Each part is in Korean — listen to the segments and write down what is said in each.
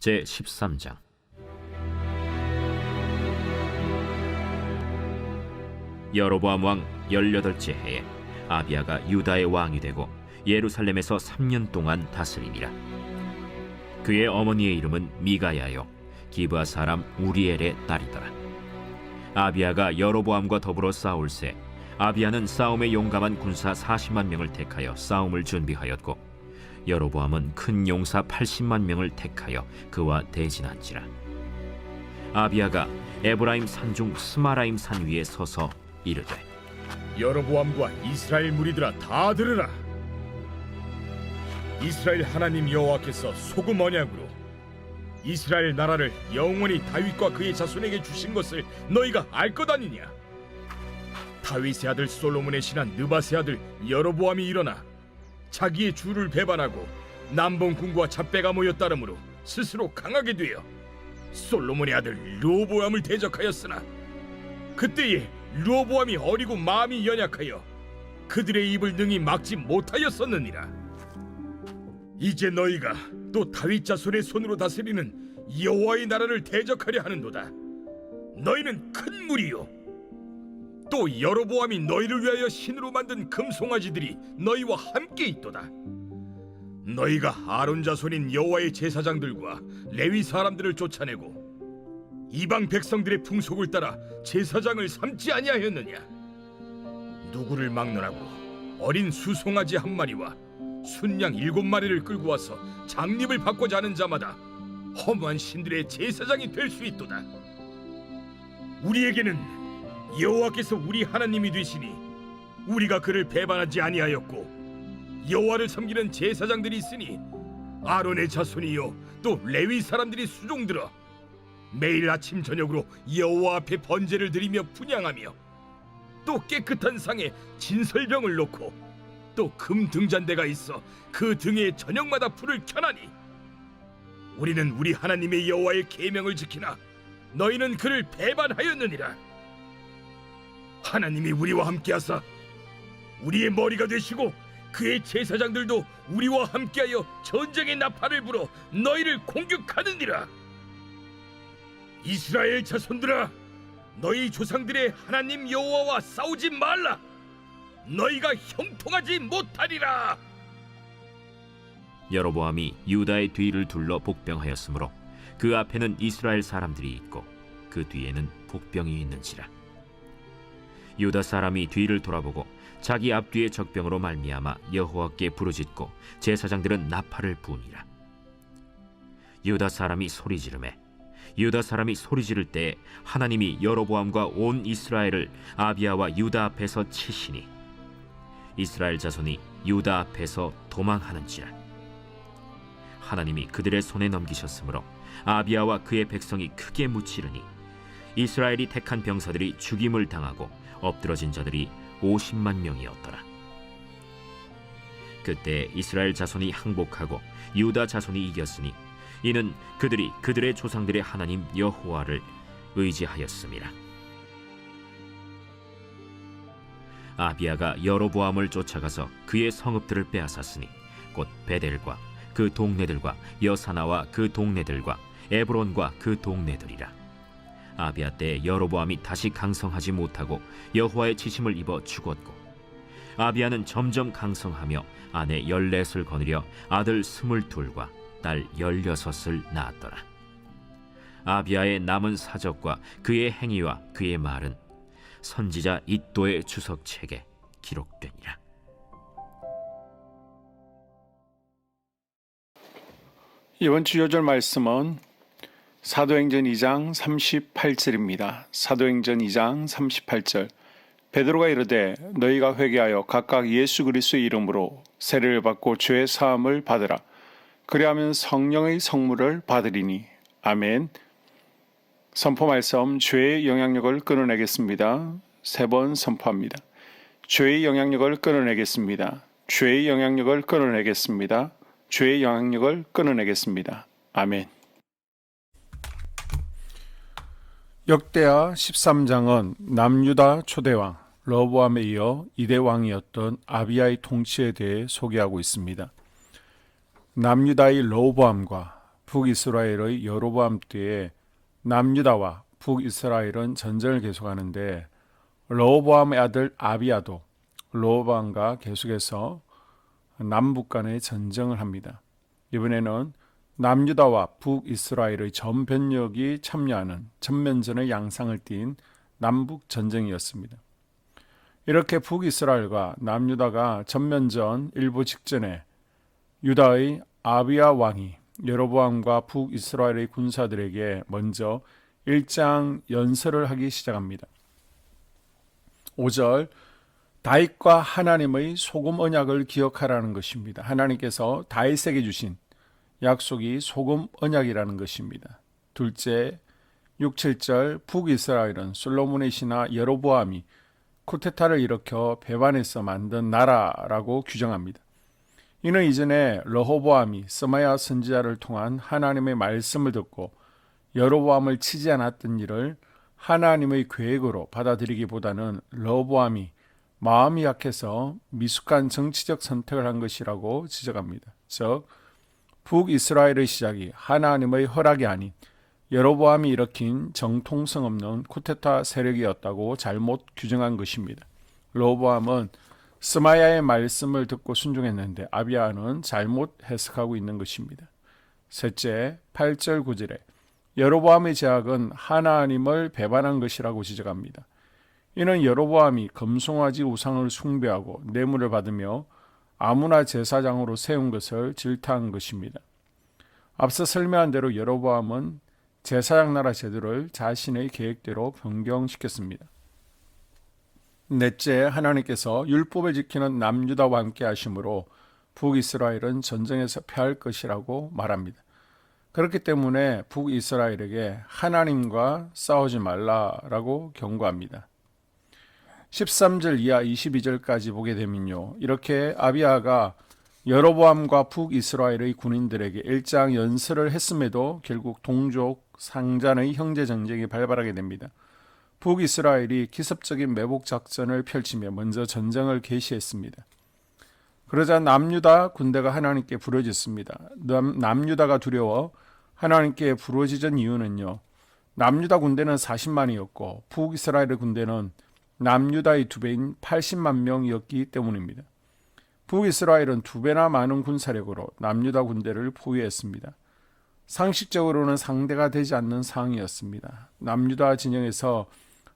제 13장. 여로보암 왕 18째 해에 아비아가 유다의 왕이 되고 예루살렘에서 3년 동안 다스리니라. 그의 어머니의 이름은 미가야요. 기브아 사람 우리엘의 딸이더라. 아비아가 여로보암과 더불어 싸울새 아비아는 싸움에 용감한 군사 40만 명을 택하여 싸움을 준비하였고 여로보암은 큰 용사 80만 명을 택하여 그와 대진한지라 아비아가 에브라임 산중 스마라임 산 위에 서서 이르되 여로보암과 이스라엘 무리들아 다 들으라. 이스라엘 하나님 여호와께서 소금 언약으로 이스라엘 나라를 영원히 다윗과 그의 자손에게 주신 것을 너희가 알 것 아니냐? 다윗의 아들 솔로몬의 신한 느바의 아들 여로보암이 일어나 자기의 주를 배반하고 남봉 군과 잡배가 모여 따름으로 스스로 강하게 되어 솔로몬의 아들 로보암을 대적하였으나 그때에 로보암이 어리고 마음이 연약하여 그들의 입을 능히 막지 못하였었느니라. 이제 너희가 또 다윗 자손의 손으로 다스리는 여호와의 나라를 대적하려 하는도다. 너희는 큰 무리요. 또 여로보암이 너희를 위하여 신으로 만든 금송아지들이 너희와 함께 있도다. 너희가 아론 자손인 여호와의 제사장들과 레위 사람들을 쫓아내고 이방 백성들의 풍속을 따라 제사장을 삼지 아니하였느냐? 누구를 막론하고 어린 수송아지 한 마리와 순양 일곱 마리를 끌고 와서 장립을 받고자 하는 자마다 허무한 신들의 제사장이 될 수 있도다. 우리에게는 여호와께서 우리 하나님이 되시니 우리가 그를 배반하지 아니하였고 여호와를 섬기는 제사장들이 있으니 아론의 자손이요 또 레위 사람들이 수종들어 매일 아침 저녁으로 여호와 앞에 번제를 드리며 분양하며 또 깨끗한 상에 진설병을 놓고 또 금 등잔대가 있어 그 등에 저녁마다 불을 켜나니 우리는 우리 하나님의 여호와의 계명을 지키나 너희는 그를 배반하였느니라 하나님이 우리와 함께하사 우리의 머리가 되시고 그의 제사장들도 우리와 함께하여 전쟁의 나팔을 불어 너희를 공격하느니라. 이스라엘 자손들아 너희 조상들의 하나님 여호와와 싸우지 말라. 너희가 형통하지 못하리라. 여로보암이 유다의 뒤를 둘러 복병하였으므로 그 앞에는 이스라엘 사람들이 있고 그 뒤에는 복병이 있는지라 유다 사람이 뒤를 돌아보고 자기 앞뒤의 적병으로 말미암아 여호와께 부르짖고 제사장들은 나팔을 부니라. 유다 사람이 소리 지르매 유다 사람이 소리 지를 때에 하나님이 여로보암과 온 이스라엘을 아비아와 유다 앞에서 치시니 이스라엘 자손이 유다 앞에서 도망하는지라. 하나님이 그들의 손에 넘기셨으므로 아비아와 그의 백성이 크게 무치르니 이스라엘이 택한 병사들이 죽임을 당하고 엎드러진 자들이 50만 명이었더라 그때 이스라엘 자손이 항복하고 유다 자손이 이겼으니 이는 그들이 그들의 조상들의 하나님 여호와를 의지하였습니다. 아비아가 여로보암을 쫓아가서 그의 성읍들을 빼앗았으니 곧 베델과 그 동네들과 여사나와 그 동네들과 에브론과 그 동네들이라. 아비아 때 여로보암이 다시 강성하지 못하고 여호와의 지심을 입어 죽었고 아비아는 점점 강성하며 아내 열넷을 거느려 아들 스물둘과 딸 열여섯을 낳았더라. 아비아의 남은 사적과 그의 행위와 그의 말은 선지자 이도의 주석책에 기록되니라. 이번 주 요절 말씀은 사도행전 2장 38절입니다. 사도행전 2장 38절. 베드로가 이르되 너희가 회개하여 각각 예수 그리스도의 이름으로 세례를 받고 죄의 사함을 받으라. 그리하면 성령의 성물을 받으리니. 아멘. 선포 말씀 죄의 영향력을 끊어내겠습니다. 세 번 선포합니다. 죄의 영향력을 끊어내겠습니다. 죄의 영향력을 끊어내겠습니다. 죄의 영향력을 끊어내겠습니다. 아멘. 역대하 13장은 남유다 초대왕 러보암에 이어 이대 왕이었던 아비야의 통치에 대해 소개하고 있습니다. 남유다의 러보암과 북이스라엘의 여로보암 때에 남유다와 북이스라엘은 전쟁을 계속하는데 로보암의 아들 아비아도 로보암과 계속해서 남북 간의 전쟁을 합니다. 이번에는 남유다와 북이스라엘의 전 변력이 참여하는 전면전의 양상을 띈 남북 전쟁이었습니다. 이렇게 북이스라엘과 남유다가 전면전 일부 직전에 유다의 아비야 왕이 여로보암과 북이스라엘의 군사들에게 먼저 일장 연설을 하기 시작합니다. 5절 다윗과 하나님의 소금 언약을 기억하라는 것입니다. 하나님께서 다윗에게 주신 약속이 소금 언약이라는 것입니다. 둘째 6, 7절 북이스라엘은 솔로몬의 신하 여로보암이 쿠데타를 일으켜 배반해서 만든 나라라고 규정합니다. 이는 이전에 러호보암이 스마야 선지자를 통한 하나님의 말씀을 듣고 여로보암을 치지 않았던 일을 하나님의 계획으로 받아들이기보다는 러호보암이 마음이 약해서 미숙한 정치적 선택을 한 것이라고 지적합니다. 즉 북이스라엘의 시작이 하나님의 허락이 아닌 여로보암이 일으킨 정통성 없는 쿠데타 세력이었다고 잘못 규정한 것입니다. 로보암은 스마야의 말씀을 듣고 순종했는데 아비아는 잘못 해석하고 있는 것입니다. 셋째, 8절 9절에 여로보암의 제약은 하나님을 배반한 것이라고 지적합니다. 이는 여로보암이 금송아지 우상을 숭배하고 뇌물을 받으며 아무나 제사장으로 세운 것을 질타한 것입니다. 앞서 설명한 대로 여로보암은 제사장 나라 제도를 자신의 계획대로 변경시켰습니다. 넷째, 하나님께서 율법을 지키는 남유다와 함께 하심으로 북이스라엘은 전쟁에서 패할 것이라고 말합니다. 그렇기 때문에 북이스라엘에게 하나님과 싸우지 말라라고 경고합니다. 13절 이하 22절까지 보게 되면요. 이렇게 아비아가 여로보암과 북이스라엘의 군인들에게 일장 연설을 했음에도 결국 동족 상잔의 형제 전쟁이 발발하게 됩니다. 북이스라엘이 기습적인 매복 작전을 펼치며 먼저 전쟁을 개시했습니다. 그러자 남유다 군대가 하나님께 부르짖습니다. 남, 남유다가 두려워 하나님께 부르짖은 이유는요. 남유다 군대는 40만이었고 북이스라엘의 군대는 남유다의 두 배인 80만 명이었기 때문입니다. 북이스라엘은 두 배나 많은 군사력으로 남유다 군대를 포위했습니다. 상식적으로는 상대가 되지 않는 상황이었습니다. 남유다 진영에서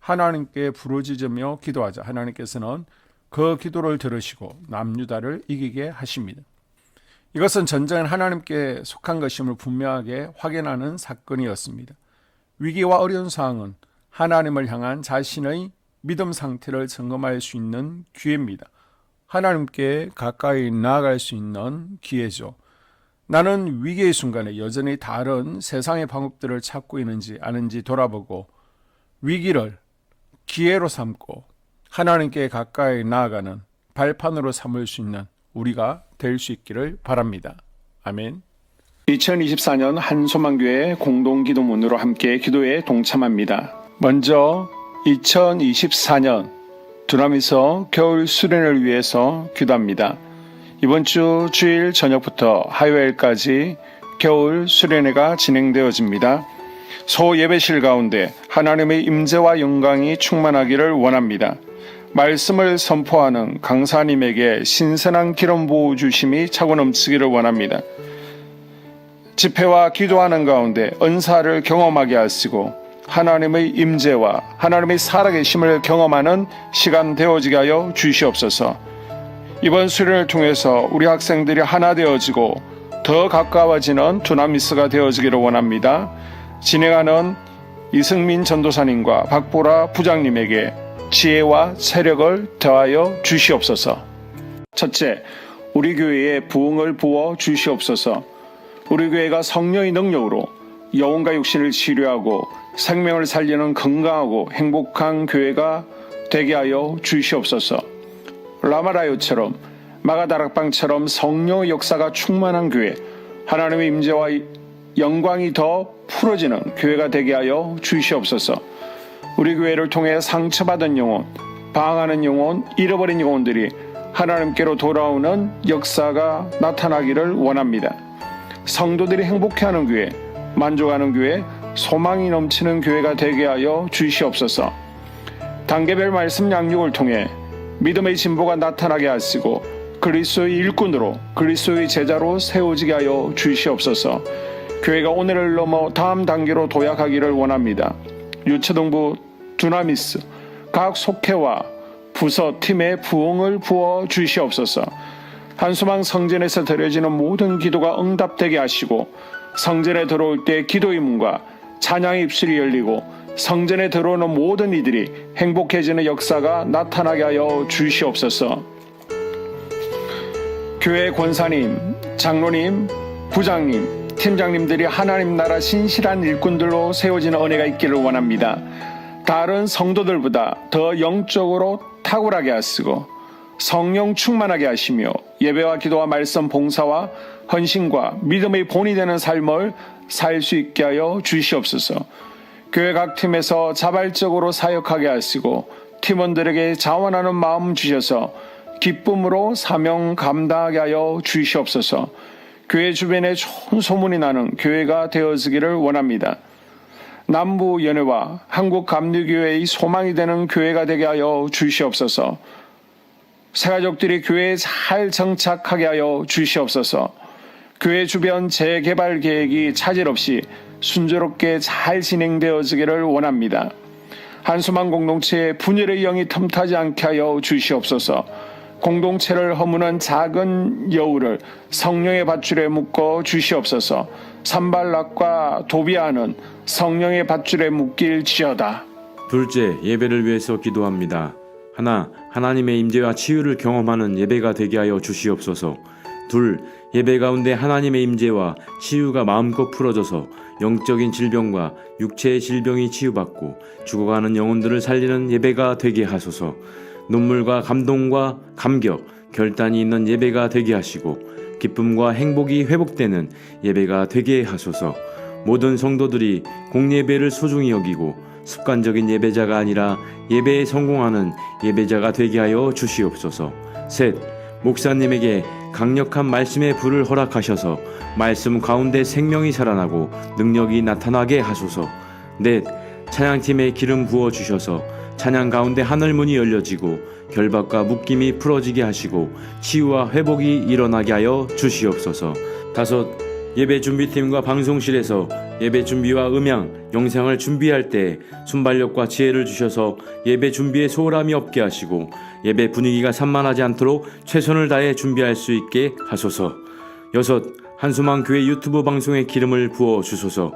하나님께 부르짖으며 기도하자 하나님께서는 그 기도를 들으시고 남유다를 이기게 하십니다. 이것은 전쟁은 하나님께 속한 것임을 분명하게 확인하는 사건이었습니다. 위기와 어려운 상황은 하나님을 향한 자신의 믿음 상태를 점검할 수 있는 기회입니다. 하나님께 가까이 나아갈 수 있는 기회죠. 나는 위기의 순간에 여전히 다른 세상의 방법들을 찾고 있는지 아는지 돌아보고 위기를 기회로 삼고 하나님께 가까이 나아가는 발판으로 삼을 수 있는 우리가 될 수 있기를 바랍니다. 아멘. 2024년 한소망교회 공동기도문으로 함께 기도에 동참합니다. 먼저 2024년 두남에서 겨울 수련을 위해서 기도합니다. 이번 주 주일 저녁부터 화요일까지 겨울 수련회가 진행되어집니다. 소 예배실 가운데 하나님의 임재와 영광이 충만하기를 원합니다. 말씀을 선포하는 강사님에게 신선한 기름 부어 주심이 차고 넘치기를 원합니다. 집회와 기도하는 가운데 은사를 경험하게 하시고 하나님의 임재와 하나님의 살아계심을 경험하는 시간 되어지게 하여 주시옵소서. 이번 수련을 통해서 우리 학생들이 하나 되어지고 더 가까워지는 두나미스가 되어지기를 원합니다. 진행하는 이승민 전도사님과 박보라 부장님에게 지혜와 세력을 더하여 주시옵소서. 첫째, 우리 교회에 부흥을 부어 주시옵소서. 우리 교회가 성령의 능력으로 영혼과 육신을 치료하고 생명을 살리는 건강하고 행복한 교회가 되게 하여 주시옵소서. 라마라요처럼 마가다락방처럼 성령의 역사가 충만한 교회, 하나님의 임재와 영광이 더 풀어지는 교회가 되게 하여 주시옵소서. 우리 교회를 통해 상처받은 영혼, 방황하는 영혼, 잃어버린 영혼들이 하나님께로 돌아오는 역사가 나타나기를 원합니다. 성도들이 행복해하는 교회, 만족하는 교회, 소망이 넘치는 교회가 되게 하여 주시옵소서. 단계별 말씀 양육을 통해 믿음의 진보가 나타나게 하시고 그리스도의 일꾼으로 그리스도의 제자로 세워지게 하여 주시옵소서. 교회가 오늘을 넘어 다음 단계로 도약하기를 원합니다. 유초등부 두나미스 각 속회와 부서 팀의 부흥을 부어 주시옵소서. 한수망 성전에서 드려지는 모든 기도가 응답되게 하시고 성전에 들어올 때 기도의 문과 찬양의 입술이 열리고 성전에 들어오는 모든 이들이 행복해지는 역사가 나타나게 하여 주시옵소서. 교회 권사님, 장로님, 부장님, 팀장님들이 하나님 나라 신실한 일꾼들로 세워지는 은혜가 있기를 원합니다. 다른 성도들보다 더 영적으로 탁월하게 하시고 성령 충만하게 하시며 예배와 기도와 말씀 봉사와 헌신과 믿음의 본이 되는 삶을 살 수 있게 하여 주시옵소서. 교회 각 팀에서 자발적으로 사역하게 하시고 팀원들에게 자원하는 마음 주셔서 기쁨으로 사명 감당하게 하여 주시옵소서. 교회 주변에 좋은 소문이 나는 교회가 되어지기를 원합니다. 남부 연회와 한국 감리교회의 소망이 되는 교회가 되게 하여 주시옵소서. 새가족들이 교회에 잘 정착하게 하여 주시옵소서. 교회 주변 재개발 계획이 차질 없이 순조롭게 잘 진행되어지기를 원합니다. 한수만 공동체의 분열의 영이 틈타지 않게 하여 주시옵소서. 공동체를 허무는 작은 여우를 성령의 밧줄에 묶어 주시옵소서. 산발락과 도비아는 성령의 밧줄에 묶일 지어다. 둘째, 예배를 위해서 기도합니다. 하나, 하나님의 임재와 치유를 경험하는 예배가 되게 하여 주시옵소서. 둘, 예배 가운데 하나님의 임재와 치유가 마음껏 풀어져서 영적인 질병과 육체의 질병이 치유받고 죽어가는 영혼들을 살리는 예배가 되게 하소서. 눈물과 감동과 감격, 결단이 있는 예배가 되게 하시고 기쁨과 행복이 회복되는 예배가 되게 하소서. 모든 성도들이 공예배를 소중히 여기고 습관적인 예배자가 아니라 예배에 성공하는 예배자가 되게 하여 주시옵소서. 셋, 목사님에게 강력한 말씀의 불을 허락하셔서 말씀 가운데 생명이 살아나고 능력이 나타나게 하소서. 넷, 찬양팀에 기름 부어 주셔서 찬양 가운데 하늘 문이 열려지고 결박과 묶임이 풀어지게 하시고 치유와 회복이 일어나게 하여 주시옵소서. 다섯, 예배 준비팀과 방송실에서 예배 준비와 음향, 영상을 준비할 때 순발력과 지혜를 주셔서 예배 준비에 소홀함이 없게 하시고 예배 분위기가 산만하지 않도록 최선을 다해 준비할 수 있게 하소서. 여섯, 한수망 교회 유튜브 방송에 기름을 부어 주소서.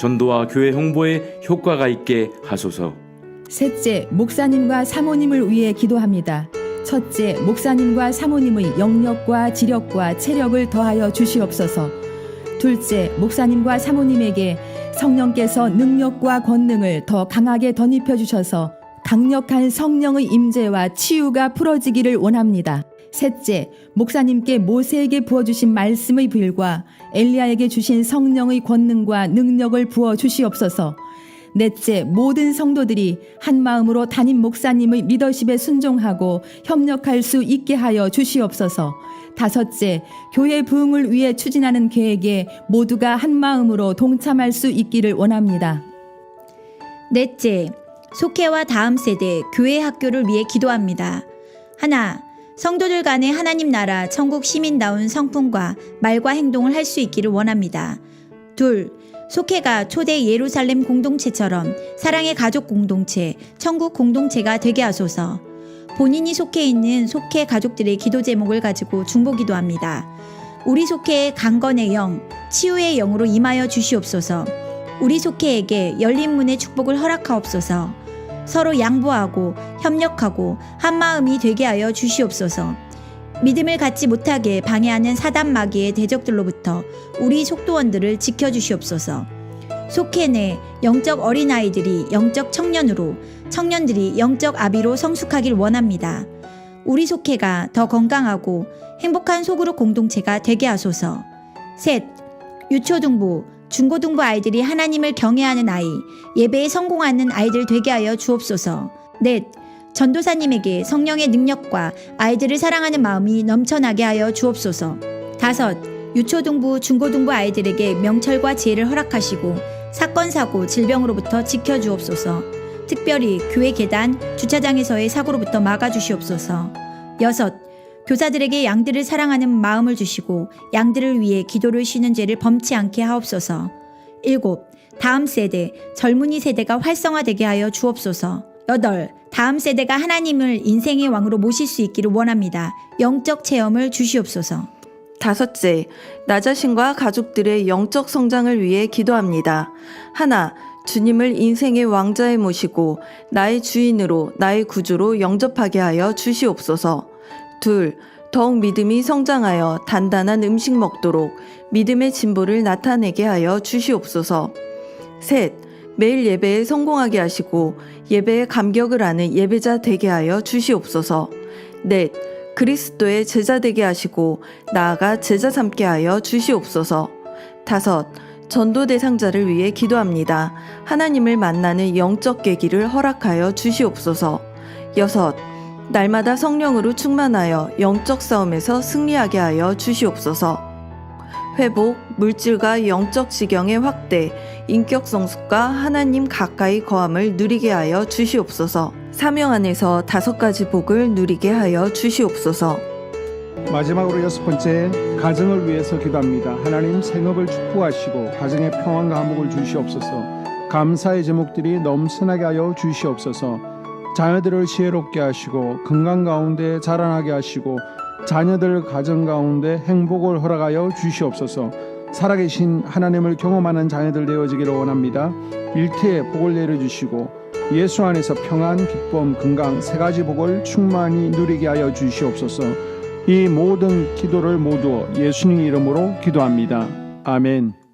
전도와 교회 홍보에 효과가 있게 하소서. 셋째, 목사님과 사모님을 위해 기도합니다. 첫째, 목사님과 사모님의 영력과 지력과 체력을 더하여 주시옵소서. 둘째, 목사님과 사모님에게 성령께서 능력과 권능을 더 강하게 덧입혀 주셔서 강력한 성령의 임재와 치유가 풀어지기를 원합니다. 셋째, 목사님께 모세에게 부어주신 말씀의 불과 엘리야에게 주신 성령의 권능과 능력을 부어 주시옵소서. 넷째, 모든 성도들이 한 마음으로 담임 목사님의 리더십에 순종하고 협력할 수 있게 하여 주시옵소서. 다섯째, 교회 부흥을 위해 추진하는 계획에 모두가 한 마음으로 동참할 수 있기를 원합니다. 넷째, 속회와 다음 세대 교회 학교를 위해 기도합니다. 하나, 성도들 간의 하나님 나라 천국 시민다운 성품과 말과 행동을 할 수 있기를 원합니다. 둘, 속회가 초대 예루살렘 공동체처럼 사랑의 가족 공동체, 천국 공동체가 되게 하소서. 본인이 속해 있는 속회 가족들의 기도 제목을 가지고 중보 기도 합니다. 우리 속회의 강건의 영, 치유의 영으로 임하여 주시옵소서. 우리 속회에게 열린 문의 축복을 허락하옵소서. 서로 양보하고 협력하고 한 마음이 되게 하여 주시옵소서. 믿음을 갖지 못하게 방해하는 사단 마귀의 대적들로부터 우리 속도원들을 지켜 주시옵소서. 속회 내 영적 어린아이들이 영적 청년으로 청년들이 영적 아비로 성숙하길 원합니다. 우리 속회가 더 건강하고 행복한 소그룹 공동체가 되게 하소서. 셋, 유초등부, 중고등부 아이들이 하나님을 경외하는 아이, 예배에 성공하는 아이들 되게 하여 주옵소서. 넷, 전도사님에게 성령의 능력과 아이들을 사랑하는 마음이 넘쳐나게 하여 주옵소서. 다섯, 유초등부, 중고등부 아이들에게 명철과 지혜를 허락하시고 사건, 사고, 질병으로부터 지켜주옵소서. 특별히 교회 계단, 주차장에서의 사고로부터 막아주시옵소서. 여섯, 교사들에게 양들을 사랑하는 마음을 주시고 양들을 위해 기도를 쉬는 죄를 범치 않게 하옵소서. 일곱, 다음 세대, 젊은이 세대가 활성화되게 하여 주옵소서. 여덟, 다음 세대가 하나님을 인생의 왕으로 모실 수 있기를 원합니다. 영적 체험을 주시옵소서. 다섯째, 나 자신과 가족들의 영적 성장을 위해 기도합니다. 하나, 주님을 인생의 왕자에 모시고 나의 주인으로 나의 구주로 영접하게 하여 주시옵소서. 둘, 더욱 믿음이 성장하여 단단한 음식 먹도록 믿음의 진보를 나타내게 하여 주시옵소서. 셋, 매일 예배에 성공하게 하시고 예배의 감격을 아는 예배자 되게 하여 주시옵소서. 넷, 그리스도의 제자 되게 하시고 나아가 제자 삼게 하여 주시옵소서. 다섯, 전도 대상자를 위해 기도합니다. 하나님을 만나는 영적 계기를 허락하여 주시옵소서. 여섯, 날마다 성령으로 충만하여 영적 싸움에서 승리하게 하여 주시옵소서. 회복, 물질과 영적 지경의 확대, 인격 성숙과 하나님 가까이 거함을 누리게 하여 주시옵소서. 사명 안에서 다섯 가지 복을 누리게 하여 주시옵소서. 마지막으로 여섯 번째 가정을 위해서 기도합니다. 하나님 생업을 축복하시고 가정에 평안과 화목을 주시옵소서. 감사의 제목들이 넘쳐나게 하여 주시옵소서. 자녀들을 지혜롭게 하시고 건강 가운데 자라나게 하시고 자녀들 가정 가운데 행복을 허락하여 주시옵소서. 살아계신 하나님을 경험하는 자녀들 되어지기를 원합니다. 일태에 복을 내려주시고 예수 안에서 평안, 기쁨, 건강 세 가지 복을 충만히 누리게 하여 주시옵소서. 이 모든 기도를 모두 예수님 이름으로 기도합니다. 아멘.